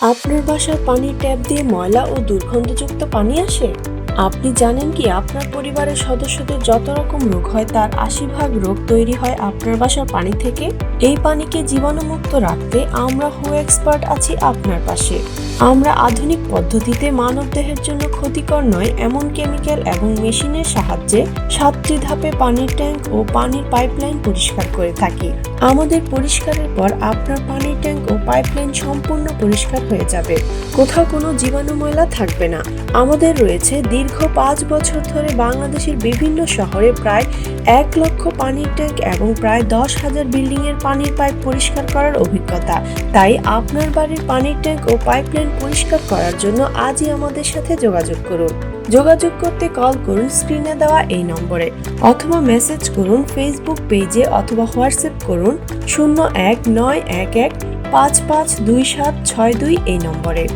আপনার বাসার পানির ট্যাপ দিয়ে ময়লা ও দুর্গন্ধযুক্ত পানি আসে? আপনি জানেন কি আপনার পরিবারের সদস্যদের যত রকম রোগ হয়, তার আশি ভাগ রোগ তৈরি হয় আপনার বাসার পানি থেকে। এই পানিকে জীবাণুমুক্ত রাখতে আমরা হু এক্সপার্ট আছি আপনার পাশে। আমরা আধুনিক পদ্ধতিতে মানবদেহের জন্য ক্ষতিকর নয়, এমন কেমিক্যাল এবং মেশিনের সাহায্যে সাতটি ধাপে পানির ট্যাঙ্ক ও পানির পাইপলাইন পরিষ্কার করে থাকি। আমাদের পরিষ্কারের পর আপনার পানির ট্যাঙ্ক ও পাইপলাইন সম্পূর্ণ পরিষ্কার হয়ে যাবে। কোথাও কোনো জীবাণু ময়লা থাকবে না। আমাদের রয়েছে দীর্ঘ পাঁচ বছর ধরে বাংলাদেশের বিভিন্ন শহরে প্রায় এক লক্ষ পানির ট্যাঙ্ক এবং প্রায় দশ হাজার বিল্ডিং এর পানির পাইপ পরিষ্কার করার অভিজ্ঞতা। তাই আপনার বাড়ির পানির ট্যাঙ্ক ও পাইপলাইন পরিষ্কার করার জন্য আজই আমাদের সাথে যোগাযোগ করুন। যোগাযোগ করতে কল করুন স্ক্রিনে দেওয়া এই নম্বরে। অথবা মেসেজ করুন ফেসবুক পেজে অথবা হোয়াটসঅ্যাপ করুন, শূন্য এক নয় এক এক পাঁচ পাঁচ দুই সাত ছয় দুই এই নম্বরে।